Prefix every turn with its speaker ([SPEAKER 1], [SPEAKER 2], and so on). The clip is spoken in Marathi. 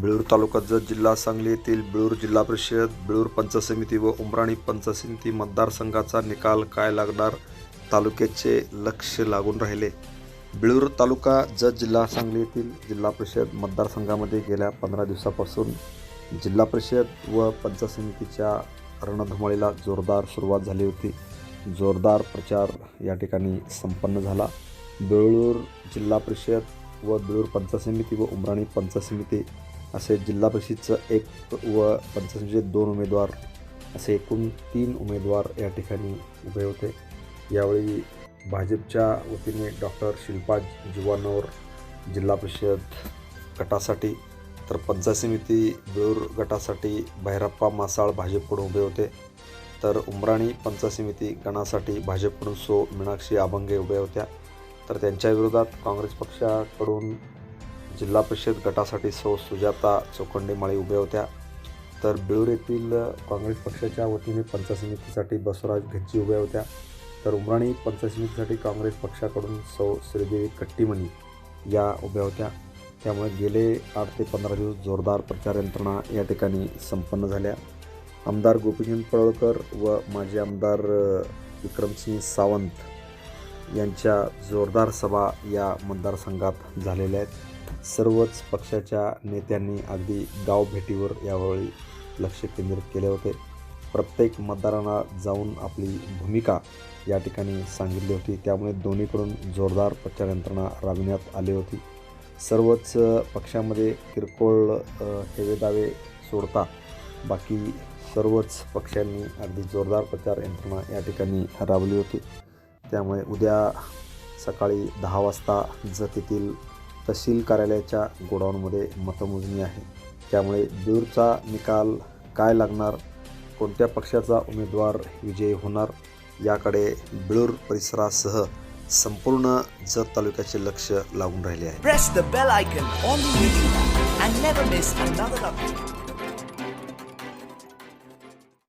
[SPEAKER 1] बिळूर तालुका जत जिल्हा सांगली येथील बिळूर जिल्हा परिषद बिळूर पंचायत समिती व उमराणी पंचायत समिती मतदारसंघाचा निकाल काय लागणार तालुक्याचे लक्ष लागून राहिले. बिळूर तालुका जत जिल्हा सांगली येथील जिल्हा परिषद मतदारसंघामध्ये गेल्या पंधरा दिवसापासून जिल्हा परिषद व पंचायत समितीच्या रणधुमाळीला जोरदार सुरुवात झाली होती. जोरदार प्रचार या ठिकाणी संपन्न झाला. बेळूर जिल्हा परिषद व बेळूर पंचायत समिती व उमराणी पंचायत समिती असे जिल्हा परिषदचं एक व पंचायत समितीचे दोन उमेदवार असे एकूण तीन उमेदवार या ठिकाणी उभे होते. यावेळी भाजपच्या वतीने डॉक्टर शिल्पा जुवानोर जिल्हा परिषद गटासाठी तर पंचायत समिती बेळूर गटासाठी भैरप्पा मासाळ भाजपकडून उभे होते. तर उमराणी पंचायत समिती गणासाठी भाजपकडून सो मीनाक्षी आभंगे उभ्या होत्या. तर त्यांच्या विरोधात काँग्रेस पक्षाकडून जिल्हा परिषद गटासाठी सौ सुजाता चोखंडेमाळे उभ्या होत्या. तर बिळूर येथील काँग्रेस पक्षाच्या वतीने पंचायत समितीसाठी बसवराज घच्ची उभ्या होत्या. तर उमराणी पंचायत समितीसाठी काँग्रेस पक्षाकडून सौ श्रीदेवी कट्टीमणी या उभ्या होत्या. त्यामुळे गेले आठ ते पंधरा दिवस जोरदार प्रचार यंत्रणा या ठिकाणी संपन्न झाल्या. आमदार गोपीचंद पडळकर व माजी आमदार विक्रमसिंह सावंत यांच्या जोरदार सभा या मतदारसंघात झालेल्या आहेत. सर्वच पक्षाच्या नेत्यांनी अगदी गाव भेटीवर यावेळी लक्ष केंद्रित केले होते. प्रत्येक मतदारांना जाऊन आपली भूमिका या ठिकाणी सांगितली होती. त्यामुळे दोन्हीकडून जोरदार प्रचार यंत्रणा राबविण्यात आली होती. सर्वच पक्षामध्ये किरकोळ हेवेदावे सोडता बाकी सर्वच पक्षांनी अगदी जोरदार प्रचार यंत्रणा या ठिकाणी राबवली होती. त्यामुळे उद्या सकाळी दहा वाजता जत येथील तहसील कार्यालयाच्या गोडाऊनमध्ये मतमोजणी आहे. त्यामुळे दूरचा निकाल काय लागणार कोणत्या पक्षाचा उमेदवार विजयी होणार याकडे बिळूर परिसरासह संपूर्ण जत तालुक्याचे लक्ष लागून राहिले आहे.